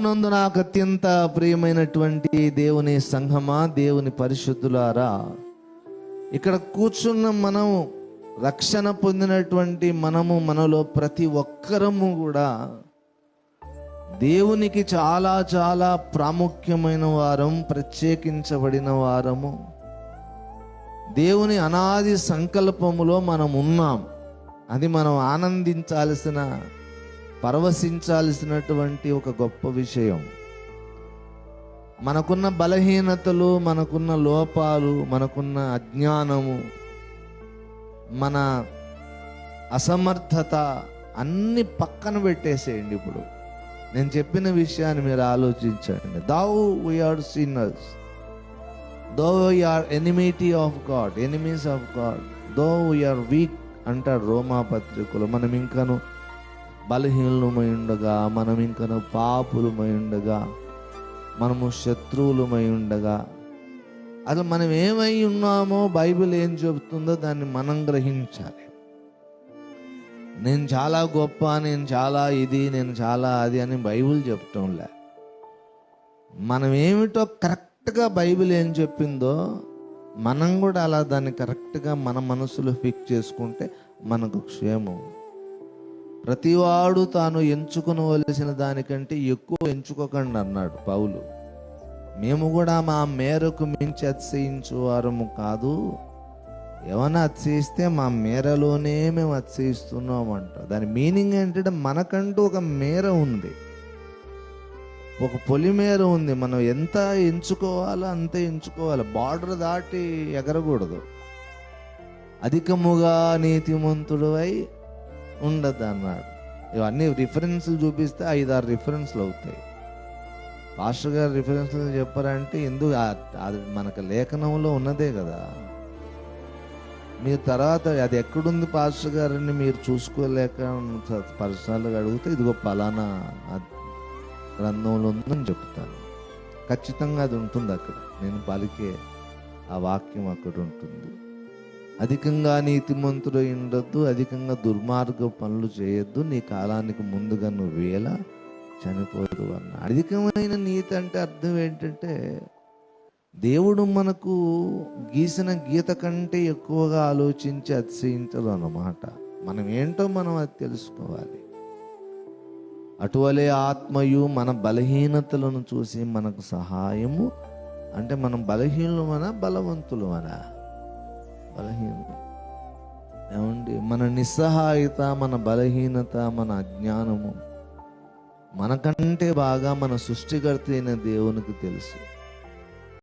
నందు నాకు అత్యంత ప్రియమైనటువంటి దేవుని సంఘమా దేవుని పరిశుద్ధులారా ఇక్కడ కూర్చున్న మనం రక్షణ పొందినటువంటి మనము మనలో ప్రతి ఒక్కరము కూడా దేవునికి చాలా చాలా ప్రాముఖ్యమైన వారం ప్రత్యేకించబడిన వారము. దేవుని అనాది సంకల్పములో మనం ఉన్నాం అది మనం ఆనందించాల్సిన పరవశించాల్సినటువంటి ఒక గొప్ప విషయం. మనకున్న బలహీనతలు మనకున్న లోపాలు మనకున్న అజ్ఞానము మన అసమర్థత అన్ని పక్కన పెట్టేసేయండి ఇప్పుడు. నేను చెప్పిన విషయాన్ని మీరు ఆలోచించండి. Though we are sinners though we are enmity of God enemies of God though we are weak అంటారు రోమా పత్రికలు. మనం ఇంకను బలహీనమై ఉండగా మనం ఇంకను పాపులమై ఉండగా మనము శత్రువులమై ఉండగా అసలు మనం ఏమై ఉన్నామో బైబిల్ ఏం చెబుతుందో దాన్ని మనం గ్రహించాలి. నేను చాలా గొప్ప నేను చాలా ఇది నేను చాలా అది అని బైబిల్ చెప్తాంలే మనం ఏమిటో కరెక్ట్గా బైబిల్ ఏం చెప్పిందో మనం కూడా అలా దాన్ని కరెక్ట్గా మన మనసులో ఫిక్స్ చేసుకుంటే మనకు క్షేమం. ప్రతివాడు తాను ఎంచుకునవలసిన దానికంటే ఎక్కువ ఎంచుకోకండి అన్నాడు పౌలు. మేము కూడా మా మేరకు మించి అతిశయించేవారము కాదు. ఏమైనా అతిశయిస్తే మా మేరలోనే మేము అతిశయిస్తున్నామంట. దాని మీనింగ్ ఏంటంటే మనకంటూ ఒక మేర ఉంది. ఒక పొలిమేర ఉంది. మనం ఎంత ఎంచుకోవాలో అంతే ఎంచుకోవాలి. బార్డర్ దాటి ఎగరకూడదు. అధికముగా నీతిమంతుడు అయి ఉండదు అన్నాడు ఇవన్నీ రిఫరెన్స్లు చూపిస్తే ఐదారు రిఫరెన్స్లు అవుతాయి. పాస్టర్ గారు రిఫరెన్స్లు చెప్పారంటే ఎందుకు అది మనకు లేఖనంలో ఉన్నదే కదా. మీరు తర్వాత అది ఎక్కడుంది పాస్టర్ గారని మీరు చూసుకోలేక పర్సనల్గా అడిగితే ఇదిగో పలానా గ్రంథంలో ఉందని చెప్తాను. ఖచ్చితంగా అది ఉంటుంది అక్కడ. నేను పలికే ఆ వాక్యం అక్కడ ఉంటుంది. అధికంగా నీతిమంతుడు ఉండొద్దు అధికంగా దుర్మార్గ పనులు చేయొద్దు నీ కాలానికి ముందుగా నువ్వు వేళ చనిపోదు అన్న అధికమైన నీతి అంటే అర్థం ఏంటంటే దేవుడు మనకు గీసిన గీత కంటే ఎక్కువగా ఆలోచించి అతిశయించదు అన్నమాట. మనం ఏంటో మనం అది తెలుసుకోవాలి. అటువలే ఆత్మయు మన బలహీనతలను చూసి మనకు సహాయము అంటే మనం బలహీనులు మన బలవంతులు అనా బలహీనత ఏమండి? మన నిస్సహాయత మన బలహీనత మన అజ్ఞానము మనకంటే బాగా మన సృష్టికర్త అయిన దేవునికి తెలుసు.